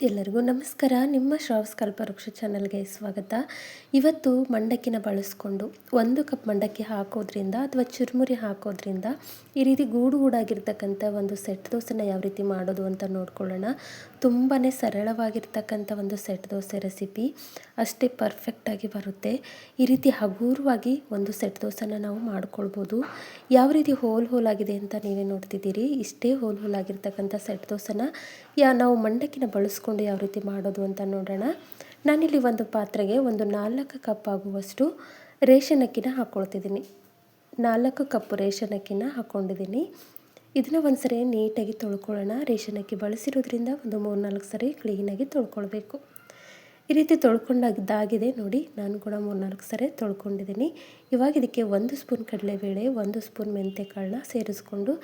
ಎಲ್ಲರಿಗೂ ನಮಸ್ಕಾರ. ನಿಮ್ಮ ಶ್ರಾವ್ಸ್ ಕಲ್ಪವೃಕ್ಷ ಚಾನಲ್ಗೆ ಸ್ವಾಗತ. ಇವತ್ತು ಮಂಡಕ್ಕಿನ ಬಳಸ್ಕೊಂಡು ಒಂದು ಕಪ್ ಮಂಡಕ್ಕಿ ಹಾಕೋದ್ರಿಂದ ಅಥವಾ ಚುರುಮುರಿ ಹಾಕೋದ್ರಿಂದ ಈ ರೀತಿ ಗೂಡು ಗೂಡಾಗಿರ್ತಕ್ಕಂಥ ಒಂದು ಸೆಟ್ ದೋಸೆನ ಯಾವ ರೀತಿ ಮಾಡೋದು ಅಂತ ನೋಡ್ಕೊಳ್ಳೋಣ. ತುಂಬಾ ಸರಳವಾಗಿರ್ತಕ್ಕಂಥ ಒಂದು ಸೆಟ್ ದೋಸೆ ರೆಸಿಪಿ ಅಷ್ಟೇ ಪರ್ಫೆಕ್ಟಾಗಿ ಬರುತ್ತೆ. ಈ ರೀತಿ ಹಗುರವಾಗಿ ಒಂದು ಸೆಟ್ ದೋಸೆನ ನಾವು ಮಾಡ್ಕೊಳ್ಬೋದು. ಯಾವ ರೀತಿ ಹೋಲ್ ಹೋಲ್ ಆಗಿದೆ ಅಂತ ನೀವೇ ನೋಡ್ತಿದ್ದೀರಿ. ಇಷ್ಟೇ ಹೋಲ್ ಹೋಲ್ ಆಗಿರ್ತಕ್ಕಂಥ ಸೆಟ್ ದೋಸೆನ ಯಾ ನಾವು ಮಂಡಕ್ಕಿನ ಬಳಸ್ಕೊಂಡು ಯಾವ ರೀತಿ ಮಾಡೋದು ಅಂತ ನೋಡೋಣ. ನಾನಿಲ್ಲಿ ಒಂದು ಪಾತ್ರೆಗೆ ಒಂದು ನಾಲ್ಕು ಕಪ್ ಆಗುವಷ್ಟು ರೇಷನ್ ಅಕ್ಕಿನ ಹಾಕ್ಕೊಳ್ತಿದ್ದೀನಿ ನಾಲ್ಕು ಕಪ್ ರೇಷನ್ ಅಕ್ಕಿನ ಹಾಕ್ಕೊಂಡಿದ್ದೀನಿ ಇದನ್ನು ಒಂದು ಸರಿ ನೀಟಾಗಿ ತೊಳ್ಕೊಳ್ಳೋಣ. ರೇಷನ್ ಅಕ್ಕಿ ಬಳಸಿರೋದ್ರಿಂದ ಒಂದು ಮೂರು ನಾಲ್ಕು ಸರಿ ಕ್ಲೀನಾಗಿ ತೊಳ್ಕೊಳ್ಬೇಕು. ಈ ರೀತಿ ತೊಳ್ಕೊಂಡಾಗಿದ್ದಾಗಿದೆ ನೋಡಿ, ನಾನು ಕೂಡ ಮೂರು ನಾಲ್ಕು ಸರಿ ತೊಳ್ಕೊಂಡಿದ್ದೀನಿ. ಇವಾಗ ಇದಕ್ಕೆ ಒಂದು ಸ್ಪೂನ್ ಕಡಲೆಬೇಳೆ, ಒಂದು ಸ್ಪೂನ್ ಮೆಂತೆಕಾಳನ್ನ ಸೇರಿಸ್ಕೊಂಡು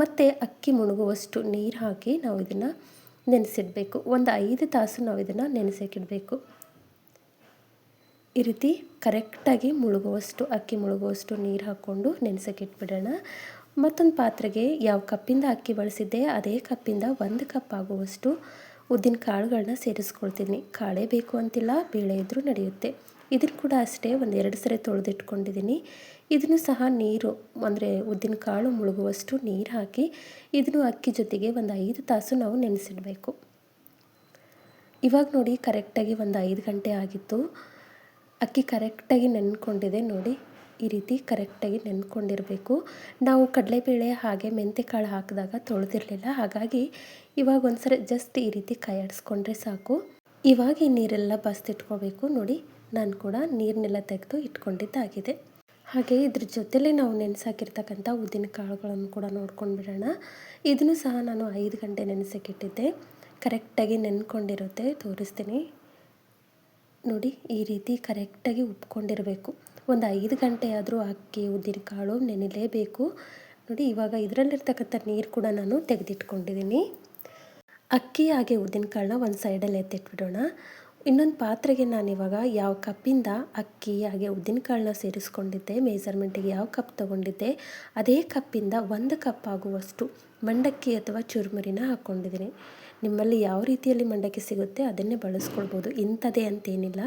ಮತ್ತು ಅಕ್ಕಿ ಮುಳುಗುವಷ್ಟು ನೀರು ಹಾಕಿ ನಾವು ಇದನ್ನು ನೆನೆಸಿಡಬೇಕು. ಒಂದು ಐದು ತಾಸು ನಾವು ಇದನ್ನು ನೆನೆಸೋಕ್ಕಿಡಬೇಕು ಈ ರೀತಿ ಕರೆಕ್ಟಾಗಿ ಮುಳುಗುವಷ್ಟು, ಅಕ್ಕಿ ಮುಳುಗುವಷ್ಟು ನೀರು ಹಾಕ್ಕೊಂಡು ನೆನೆಸೋಕ್ಕಿಟ್ಬಿಡೋಣ ಮತ್ತೊಂದು ಪಾತ್ರೆಗೆ ಯಾವ ಕಪ್ಪಿಂದ ಅಕ್ಕಿ ಬಳಸಿದ್ದೆ, ಅದೇ ಕಪ್ಪಿಂದ ಒಂದು ಕಪ್ ಆಗುವಷ್ಟು ಉದ್ದಿನ ಕಾಳುಗಳನ್ನ ಸೇರಿಸ್ಕೊಳ್ತೀನಿ. ಕಾಳೇ ಬೇಕು ಅಂತಿಲ್ಲ, ಬೇಳೆ ಇದ್ದರೂ ನಡೆಯುತ್ತೆ. ಇದನ್ನು ಕೂಡ ಅಷ್ಟೇ ಒಂದು ಎರಡು ಸರಿ ತೊಳೆದಿಟ್ಕೊಂಡಿದ್ದೀನಿ ಇದನ್ನು ಸಹ ನೀರು, ಅಂದರೆ ಉದ್ದಿನ ಕಾಳು ಮುಳುಗುವಷ್ಟು ನೀರು ಹಾಕಿ ಇದನ್ನು ಅಕ್ಕಿ ಜೊತೆಗೆ ಒಂದು ಐದು ತಾಸು ನಾವು ನೆನೆಸಿಡಬೇಕು. ಇವಾಗ ನೋಡಿ ಕರೆಕ್ಟಾಗಿ ಒಂದು ಐದು ಗಂಟೆ ಆಗಿತ್ತು. ಅಕ್ಕಿ ಕರೆಕ್ಟಾಗಿ ನೆನ್ಕೊಂಡಿದೆ ನೋಡಿ. ಈ ರೀತಿ ಕರೆಕ್ಟಾಗಿ ನೆನ್ಕೊಂಡಿರಬೇಕು. ನಾವು ಕಡಲೆಬೇಳೆ ಹಾಗೆ ಮೆಂತೆಕಾಳು ಹಾಕಿದಾಗ ತೊಳೆದಿರಲಿಲ್ಲ. ಹಾಗಾಗಿ ಇವಾಗ ಒಂದ್ಸರಿ ಜಸ್ಟ್ ಈ ರೀತಿ ಕೈ ಆಡಿಸ್ಕೊಂಡ್ರೆ ಸಾಕು. ಇವಾಗ ಈ ನೀರೆಲ್ಲ ಬಸ್ತಿಟ್ಕೋಬೇಕು ನೋಡಿ. ನಾನು ಕೂಡ ನೀರನ್ನೆಲ್ಲ ತೆಗೆದು ಇಟ್ಕೊಂಡಿದ್ದಾಗಿದೆ. ಹಾಗೆ ಇದ್ರ ಜೊತೆಲೇ ನಾವು ನೆನೆಸಾಕಿರ್ತಕ್ಕಂಥ ಉದ್ದಿನ ಕಾಳುಗಳನ್ನು ಕೂಡ ನೋಡ್ಕೊಂಡು ಬಿಡೋಣ ಇದನ್ನು ಸಹ ನಾನು ಐದು ಗಂಟೆ ನೆನೆಸಕ್ಕಿಟ್ಟಿದ್ದೆ ಕರೆಕ್ಟಾಗಿ ನೆನ್ಕೊಂಡಿರುತ್ತೆ, ತೋರಿಸ್ತೀನಿ. ನೋಡಿ, ಈ ರೀತಿ ಕರೆಕ್ಟಾಗಿ ಉಪ್ಕೊಂಡಿರಬೇಕು. ಒಂದು ಐದು ಗಂಟೆ ಆದರೂ ಅಕ್ಕಿ, ಉದ್ದಿನ ಕಾಳು ನೆನೆಲೇಬೇಕು. ನೋಡಿ, ಇವಾಗ ಇದರಲ್ಲಿರ್ತಕ್ಕಂಥ ನೀರು ಕೂಡ ನಾನು ತೆಗೆದಿಟ್ಕೊಂಡಿದ್ದೀನಿ. ಅಕ್ಕಿ ಹಾಗೆ ಉದ್ದಿನ ಕಾಳನ್ನ ಒಂದು ಸೈಡಲ್ಲಿ ಎತ್ತಿಟ್ಬಿಡೋಣ. ಇನ್ನೊಂದು ಪಾತ್ರೆಗೆ ನಾನಿವಾಗ ಯಾವ ಕಪ್ಪಿಂದ ಅಕ್ಕಿ, ಹಾಗೆ ಉದ್ದಿನಕಾಳನ್ನ ಸೇರಿಸ್ಕೊಂಡಿದ್ದೆ. ಮೇಜರ್ಮೆಂಟಿಗೆ ಯಾವ ಕಪ್ ತೊಗೊಂಡಿದ್ದೆ, ಅದೇ ಕಪ್ಪಿಂದ ಒಂದು ಕಪ್ ಆಗುವಷ್ಟು ಮಂಡಕ್ಕಿ ಅಥವಾ ಚುರುಮುರಿನ ಹಾಕ್ಕೊಂಡಿದ್ದೀನಿ ನಿಮ್ಮಲ್ಲಿ ಯಾವ ರೀತಿಯಲ್ಲಿ ಮಂಡಕ್ಕಿ ಸಿಗುತ್ತೆ ಅದನ್ನೇ ಬಳಸ್ಕೊಳ್ಬೋದು. ಇಂಥದೇ ಅಂತೇನಿಲ್ಲ.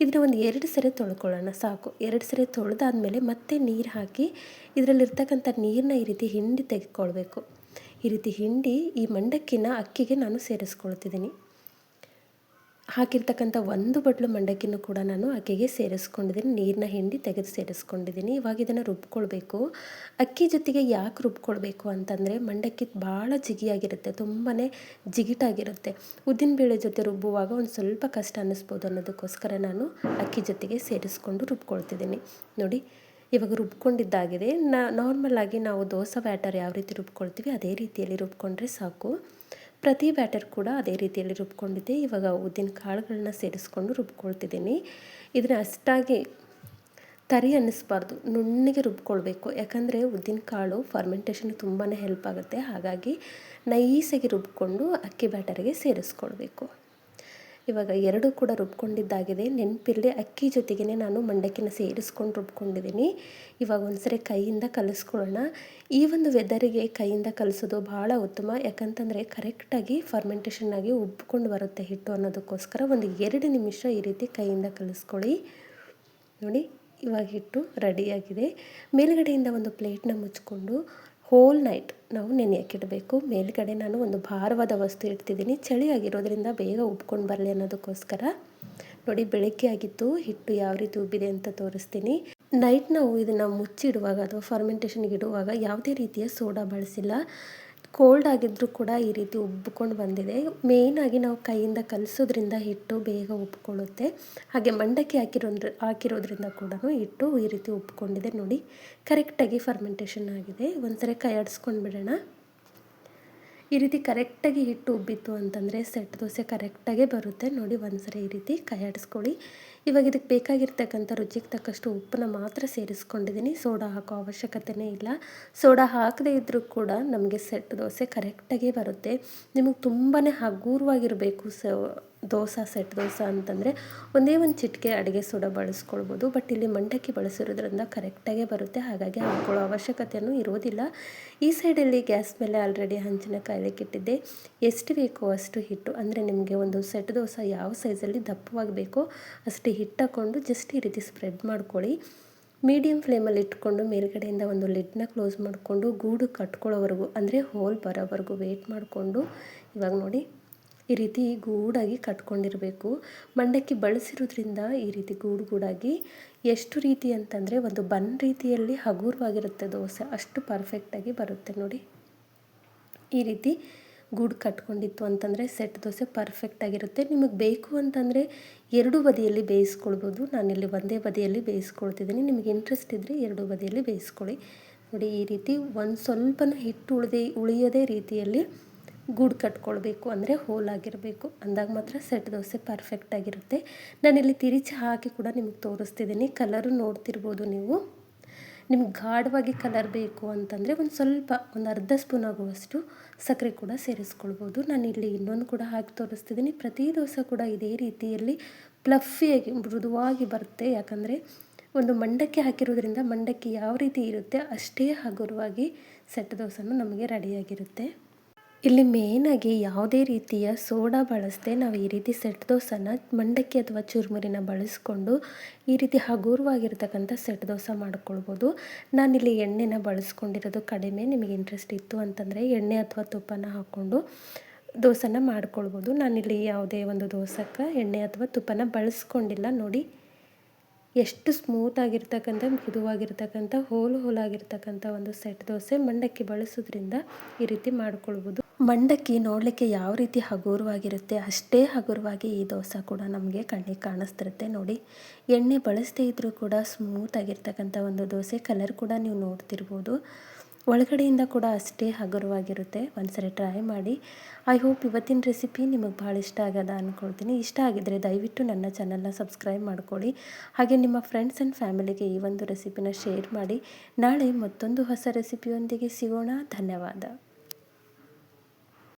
ಇದನ್ನ ಒಂದು ಎರಡು ಸರಿ ತೊಳ್ಕೊಳ್ಳೋಣ, ಸಾಕು. ಎರಡು ಸರಿ ತೊಳೆದಾದ್ಮೇಲೆ ಮತ್ತೆ ನೀರು ಹಾಕಿ ಇದರಲ್ಲಿರ್ತಕ್ಕಂಥ ನೀರನ್ನ ಈ ರೀತಿ ಹಿಂಡಿ ತೆಗೆದುಕೊಳ್ಬೇಕು. ಈ ರೀತಿ ಹಿಂಡಿ ಈ ಮಂಡಕ್ಕಿನ ಅಕ್ಕಿಗೆ ನಾನು ಸೇರಿಸ್ಕೊಳ್ತಿದ್ದೀನಿ. ಹಾಕಿರ್ತಕ್ಕಂಥ ಒಂದು ಬಟ್ಲು ಮಂಡಕ್ಕಿನೂ ಕೂಡ ನಾನು ಅಕ್ಕಿಗೆ ಸೇರಿಸ್ಕೊಂಡಿದ್ದೀನಿ. ನೀರನ್ನ ಹಿಂಡಿ ತೆಗೆದು ಸೇರಿಸ್ಕೊಂಡಿದ್ದೀನಿ. ಇವಾಗ ಇದನ್ನು ರುಬ್ಕೊಳ್ಬೇಕು. ಅಕ್ಕಿ ಜೊತೆಗೆ ಯಾಕೆ ರುಬ್ಕೊಳ್ಬೇಕು ಅಂತಂದರೆ ಮಂಡಕ್ಕಿ ಭಾಳ ಜಿಗಿಯಾಗಿರುತ್ತೆ ತುಂಬಾ ಜಿಗಿಟಾಗಿರುತ್ತೆ. ಉದ್ದಿನಬೇಳೆ ಜೊತೆ ರುಬ್ಬುವಾಗ ಒಂದು ಸ್ವಲ್ಪ ಕಷ್ಟ ಅನ್ನಿಸ್ಬೋದು ಅನ್ನೋದಕ್ಕೋಸ್ಕರ ನಾನು ಅಕ್ಕಿ ಜೊತೆಗೆ ಸೇರಿಸ್ಕೊಂಡು ರುಬ್ಕೊಳ್ತಿದ್ದೀನಿ. ನೋಡಿ, ಇವಾಗ ರುಬ್ಕೊಂಡಿದ್ದಾಗಿದೆ. ನಾ ನಾರ್ಮಲಾಗಿ ನಾವು ದೋಸೆ ಬ್ಯಾಟರ್ ಯಾವ ರೀತಿ ರುಬ್ಕೊಳ್ತೀವಿ, ಅದೇ ರೀತಿಯಲ್ಲಿ ರುಬ್ಕೊಂಡ್ರೆ ಸಾಕು. ಪ್ರತಿ ಬ್ಯಾಟರ್ ಕೂಡ ಅದೇ ರೀತಿಯಲ್ಲಿ ರುಬ್ಕೊಂಡಿದ್ದೆ. ಇವಾಗ ಉದ್ದಿನ ಕಾಳುಗಳನ್ನ ಸೇರಿಸ್ಕೊಂಡು ರುಬ್ಕೊಳ್ತಿದ್ದೀನಿ. ಇದನ್ನ ಅಷ್ಟಾಗಿ ತರಿ ಅನ್ನಿಸ್ಬಾರ್ದು. ನುಣ್ಣಗೆ ರುಬ್ಕೊಳ್ಬೇಕು. ಯಾಕಂದರೆ ಉದ್ದಿನ ಕಾಳು ಫರ್ಮೆಂಟೇಷನ್ ತುಂಬಾ ಹೆಲ್ಪ್ ಆಗುತ್ತೆ. ಹಾಗಾಗಿ ನೈಸಾಗಿ ರುಬ್ಕೊಂಡು ಅಕ್ಕಿ ಬ್ಯಾಟರಿಗೆ ಸೇರಿಸ್ಕೊಳ್ಬೇಕು. ಇವಾಗ ಎರಡೂ ಕೂಡ ರುಬ್ಕೊಂಡಿದ್ದಾಗಿದೆ. ನೆನಪಿರಲಿ, ಅಕ್ಕಿ ಜೊತೆಗೇ ನಾನು ಮಂಡಕ್ಕಿನ ಸೇರಿಸ್ಕೊಂಡು ರುಬ್ಕೊಂಡಿದ್ದೀನಿ. ಇವಾಗ ಒಂದ್ಸರಿ ಕೈಯಿಂದ ಕಲಿಸ್ಕೊಳ್ಳೋಣ. ಈ ಒಂದು ವೆದರಿಗೆ ಕೈಯಿಂದ ಕಲಿಸೋದು ಭಾಳ ಉತ್ತಮ. ಯಾಕಂತಂದರೆ ಕರೆಕ್ಟಾಗಿ ಫರ್ಮೆಂಟೇಷನ್ ಆಗಿ ಉಬ್ಕೊಂಡು ಬರುತ್ತೆ ಹಿಟ್ಟು ಅನ್ನೋದಕ್ಕೋಸ್ಕರ. ಒಂದು ಎರಡು ನಿಮಿಷ ಈ ರೀತಿ ಕೈಯಿಂದ ಕಲಿಸ್ಕೊಳ್ಳಿ. ನೋಡಿ, ಇವಾಗ ಹಿಟ್ಟು ರೆಡಿಯಾಗಿದೆ ಮೇಲುಗಡೆಯಿಂದ ಒಂದು ಪ್ಲೇಟ್ನ ಮುಚ್ಕೊಂಡು ಹೋಲ್ ನೈಟ್ ನಾವು ನೆನೆಯಕ್ಕಿಡಬೇಕು ಮೇಲ್ಗಡೆ ನಾನು ಒಂದು ಭಾರವಾದ ವಸ್ತು ಇಡ್ತಿದ್ದೀನಿ. ಚಳಿ ಆಗಿರೋದ್ರಿಂದ ಬೇಗ ಉಬ್ಕೊಂಡು ಬರಲಿ ಅನ್ನೋದಕ್ಕೋಸ್ಕರ. ನೋಡಿ, ಬೆಳಗ್ಗೆ ಆಗಿತ್ತು. ಹಿಟ್ಟು ಯಾವ ರೀತಿ ಉಬ್ಬಿದೆ ಅಂತ ತೋರಿಸ್ತೀನಿ. ನೈಟ್ ನಾವು ಇದನ್ನು ಮುಚ್ಚಿಡುವಾಗ ಅಥವಾ ಫರ್ಮೆಂಟೇಷನ್ಗೆ ಇಡುವಾಗ ಯಾವುದೇ ರೀತಿಯ ಸೋಡಾ ಬಳಸಿಲ್ಲ. ಕೋಲ್ಡ್ ಆಗಿದ್ದರೂ ಕೂಡ ಈ ರೀತಿ ಉಬ್ಬಿಕೊಂಡು ಬಂದಿದೆ. ಮೇಯ್ನಾಗಿ ನಾವು ಕೈಯಿಂದ ಕಲಿಸೋದ್ರಿಂದ ಹಿಟ್ಟು ಬೇಗ ಉಬ್ಕೊಳ್ಳುತ್ತೆ. ಹಾಗೆ ಮಂಡಕ್ಕಿ ಹಾಕಿರೋ ಹಾಕಿರೋದ್ರಿಂದ ಕೂಡ ಹಿಟ್ಟು ಈ ರೀತಿ ಉಬ್ಕೊಂಡಿದೆ ನೋಡಿ. ಕರೆಕ್ಟಾಗಿ ಫರ್ಮೆಂಟೇಷನ್ ಆಗಿದೆ. ಒಂದ್ಸರಿ ಕೈ ಆಡಿಸ್ಕೊಂಡು ಬಿಡೋಣ ಈ ರೀತಿ ಕರೆಕ್ಟಾಗಿ ಹಿಟ್ಟು ಉಬ್ಬಿತ್ತು ಅಂತಂದರೆ ಸೆಟ್ ದೋಸೆ ಕರೆಕ್ಟಾಗೇ ಬರುತ್ತೆ. ನೋಡಿ ಒಂದ್ಸರಿ ಈ ರೀತಿ ಕೈ ಆಡಿಸ್ಕೊಳ್ಳಿ. ಇವಾಗ ಇದಕ್ಕೆ ಬೇಕಾಗಿರ್ತಕ್ಕಂಥ ರುಚಿಗೆ ತಕ್ಕಷ್ಟು ಉಪ್ಪನ್ನ ಮಾತ್ರ ಸೇರಿಸ್ಕೊಂಡಿದ್ದೀನಿ. ಸೋಡಾ ಹಾಕೋ ಅವಶ್ಯಕತೆಯೇ ಇಲ್ಲ. ಸೋಡಾ ಹಾಕದೇ ಇದ್ದರೂ ಕೂಡ ನಮಗೆ ಸೆಟ್ ದೋಸೆ ಕರೆಕ್ಟಾಗೇ ಬರುತ್ತೆ. ನಿಮಗೆ ತುಂಬಾ ಹಗೂರವಾಗಿರಬೇಕು ಸ ದೋಸೆ ಸೆಟ್ ದೋಸೆ ಅಂತಂದರೆ ಒಂದೇ ಒಂದು ಚಿಟಿಕೆ ಅಡುಗೆ ಸೋಡಾ ಬಳಸ್ಕೊಳ್ಬೋದು. ಬಟ್ ಇಲ್ಲಿ ಮಂಡಕ್ಕಿ ಬಳಸಿರೋದ್ರಿಂದ ಕರೆಕ್ಟಾಗೇ ಬರುತ್ತೆ. ಹಾಗಾಗಿ ಹಾಕ್ಕೊಳ್ಳೋ ಅವಶ್ಯಕತೆಯೂ ಇರೋದಿಲ್ಲ. ಈ ಸೈಡಲ್ಲಿ ಗ್ಯಾಸ್ ಮೇಲೆ ಆಲ್ರೆಡಿ ಹಂಚಿನ ಕಾಯ್ಲಿಕ್ಕೆ ಇಟ್ಟಿದ್ದೆ ಎಷ್ಟು ಬೇಕೋ ಅಷ್ಟು ಹಿಟ್ಟು, ಅಂದರೆ ನಿಮಗೆ ಒಂದು ಸೆಟ್ ದೋಸೆ ಯಾವ ಸೈಜಲ್ಲಿ ದಪ್ಪವಾಗಿ ಬೇಕೋ ಅಷ್ಟು ಹಿಟ್ಟು ಹಾಕ್ಕೊಂಡು ಜಸ್ಟ್ ಈ ರೀತಿ ಸ್ಪ್ರೆಡ್ ಮಾಡ್ಕೊಳ್ಳಿ. ಮೀಡಿಯಮ್ ಫ್ಲೇಮಲ್ಲಿ ಇಟ್ಕೊಂಡು ಮೇಲ್ಗಡೆಯಿಂದ ಒಂದು ಲಿಡ್ನ ಕ್ಲೋಸ್ ಮಾಡಿಕೊಂಡು ಗೂಡು ಕಟ್ಕೊಳ್ಳೋವರೆಗೂ, ಅಂದರೆ ಹೋಲ್ ಬರೋವರೆಗೂ ವೇಟ್ ಮಾಡಿಕೊಂಡು. ಇವಾಗ ನೋಡಿ. ಈ ರೀತಿ ಗೂಡಾಗಿ ಕಟ್ಕೊಂಡಿರಬೇಕು. ಮಂಡಕ್ಕಿ ಬಳಸಿರೋದ್ರಿಂದ ಈ ರೀತಿ ಗೂಡು ಗೂಡಾಗಿ ಎಷ್ಟು ರೀತಿ ಅಂತಂದರೆ ಒಂದು ಬನ್ ರೀತಿಯಲ್ಲಿ ಹಗುರವಾಗಿರುತ್ತೆ ದೋಸೆ. ಅಷ್ಟು ಪರ್ಫೆಕ್ಟಾಗಿ ಬರುತ್ತೆ ನೋಡಿ. ಈ ರೀತಿ ಗೂಡು ಕಟ್ಕೊಂಡಿತ್ತು ಅಂತಂದರೆ ಸೆಟ್ ದೋಸೆ ಪರ್ಫೆಕ್ಟಾಗಿರುತ್ತೆ ನಿಮಗೆ ಬೇಕು ಅಂತಂದರೆ ಎರಡು ಬದಿಯಲ್ಲಿ ಬೇಯಿಸ್ಕೊಳ್ಬೋದು. ನಾನಿಲ್ಲಿ ಒಂದೇ ಬದಿಯಲ್ಲಿ ಬೇಯಿಸ್ಕೊಳ್ತಿದ್ದೀನಿ. ನಿಮಗೆ ಇಂಟ್ರೆಸ್ಟ್ ಇದ್ದರೆ ಎರಡು ಬದಿಯಲ್ಲಿ ಬೇಯಿಸ್ಕೊಳ್ಳಿ. ನೋಡಿ ಈ ರೀತಿ ಒಂದು ಸ್ವಲ್ಪನೂ ಹಿಟ್ಟು ಉಳಿದೇ ಉಳಿಯದೇ ರೀತಿಯಲ್ಲಿ ಗೂಡು ಕಟ್ಕೊಳ್ಬೇಕು ಅಂದರೆ ಹೋಲಾಗಿರಬೇಕು ಅಂದಾಗ ಮಾತ್ರ ಸೆಟ್ ದೋಸೆ ಪರ್ಫೆಕ್ಟಾಗಿರುತ್ತೆ ನಾನಿಲ್ಲಿ ತಿರುಚಿ ಹಾಕಿ ಕೂಡ ನಿಮಗೆ ತೋರಿಸ್ತಿದ್ದೀನಿ. ಕಲರು ನೋಡ್ತಿರ್ಬೋದು ನೀವು. ನಿಮ್ಗೆ ಗಾಢವಾಗಿ ಕಲರ್ ಬೇಕು ಅಂತಂದರೆ ಒಂದು ಸ್ವಲ್ಪ, ಒಂದು ಅರ್ಧ ಸ್ಪೂನ್ ಆಗುವಷ್ಟು ಸಕ್ಕರೆ ಕೂಡ ಸೇರಿಸ್ಕೊಳ್ಬೋದು. ನಾನು ಇಲ್ಲಿ ಇನ್ನೊಂದು ಕೂಡ ಹಾಕಿ ತೋರಿಸ್ತಿದ್ದೀನಿ. ಪ್ರತಿ ದೋಸೆ ಕೂಡ ಇದೇ ರೀತಿಯಲ್ಲಿ ಪ್ಲಫಿಯಾಗಿ ಮೃದುವಾಗಿ ಬರುತ್ತೆ. ಯಾಕಂದರೆ ಒಂದು ಮಂಡಕ್ಕಿ ಹಾಕಿರೋದ್ರಿಂದ ಮಂಡಕ್ಕಿ ಯಾವ ರೀತಿ ಇರುತ್ತೆ ಅಷ್ಟೇ ಹಗುರವಾಗಿ ಸೆಟ್ ದೋಸೆನೂ ನಮಗೆ ರೆಡಿಯಾಗಿರುತ್ತೆ ಇಲ್ಲಿ ಮೇಯ್ನಾಗಿ ಯಾವುದೇ ರೀತಿಯ ಸೋಡಾ ಬಳಸದೆ ನಾವು ಈ ರೀತಿ ಸೆಟ್ ದೋಸೆನ ಮಂಡಕ್ಕಿ ಅಥವಾ ಚುರುಮುರಿನ ಬಳಸ್ಕೊಂಡು ಈ ರೀತಿ ಹಗುರವಾಗಿರ್ತಕ್ಕಂಥ ಸೆಟ್ ದೋಸೆ ಮಾಡ್ಕೊಳ್ಬೋದು. ನಾನಿಲ್ಲಿ ಎಣ್ಣೆನ ಬಳಸ್ಕೊಂಡಿರೋದು ಕಡಿಮೆ, ನಿಮಗೆ ಇಂಟ್ರೆಸ್ಟ್ ಇತ್ತು ಅಂತಂದರೆ ಎಣ್ಣೆ ಅಥವಾ ತುಪ್ಪನ ಹಾಕ್ಕೊಂಡು ದೋಸೆನ ಮಾಡ್ಕೊಳ್ಬೋದು. ನಾನಿಲ್ಲಿ ಯಾವುದೇ ಒಂದು ದೋಸೆಕ್ಕೆ ಎಣ್ಣೆ ಅಥವಾ ತುಪ್ಪನ ಬಳಸ್ಕೊಂಡಿಲ್ಲ. ನೋಡಿ, ಎಷ್ಟು ಸ್ಮೂತ್ ಆಗಿರ್ತಕ್ಕಂಥ, ಮೃದುವಾಗಿರ್ತಕ್ಕಂಥ ಹೋಲು ಹೋಲಾಗಿರ್ತಕ್ಕಂಥ ಒಂದು ಸೆಟ್ ದೋಸೆ ಮಂಡಕ್ಕಿ ಬಳಸೋದ್ರಿಂದ ಈ ರೀತಿ ಮಾಡ್ಕೊಳ್ಬೋದು. ಮಂಡಕ್ಕಿ ನೋಡಲಿಕ್ಕೆ ಯಾವ ರೀತಿ ಹಗುರವಾಗಿರುತ್ತೆ, ಅಷ್ಟೇ ಹಗುರವಾಗಿ ಈ ದೋಸೆ ಕೂಡ ನಮಗೆ ಕಣ್ಣಿಗೆ ಕಾಣಿಸ್ತಿರುತ್ತೆ ನೋಡಿ. ಎಣ್ಣೆ ಬಳಸದೇ ಇದ್ದರೂ ಕೂಡ ಸ್ಮೂತಾಗಿರ್ತಕ್ಕಂಥ ಒಂದು ದೋಸೆ ಕಲರ್ ಕೂಡ ನೀವು ನೋಡ್ತಿರ್ಬೋದು. ಒಳಗಡೆಯಿಂದ ಕೂಡ ಅಷ್ಟೇ ಹಗುರವಾಗಿರುತ್ತೆ. ಒಂದ್ಸರಿ ಟ್ರೈ ಮಾಡಿ. ಐ ಹೋಪ್ ಇವತ್ತಿನ ರೆಸಿಪಿ ನಿಮಗೆ ಭಾಳ ಇಷ್ಟ ಆಗದ ಅಂದ್ಕೊಳ್ತೀನಿ ಇಷ್ಟ ಆಗಿದ್ದರೆ ದಯವಿಟ್ಟು ನನ್ನ ಚಾನಲ್ನ ಸಬ್ಸ್ಕ್ರೈಬ್ ಮಾಡ್ಕೊಳ್ಳಿ. ಹಾಗೆ ನಿಮ್ಮ ಫ್ರೆಂಡ್ಸ್ ಆ್ಯಂಡ್ ಫ್ಯಾಮಿಲಿಗೆ ಈ ಒಂದು ರೆಸಿಪಿನ ಶೇರ್ ಮಾಡಿ. ನಾಳೆ ಮತ್ತೊಂದು ಹೊಸ ರೆಸಿಪಿಯೊಂದಿಗೆ ಸಿಗೋಣ. ಧನ್ಯವಾದ.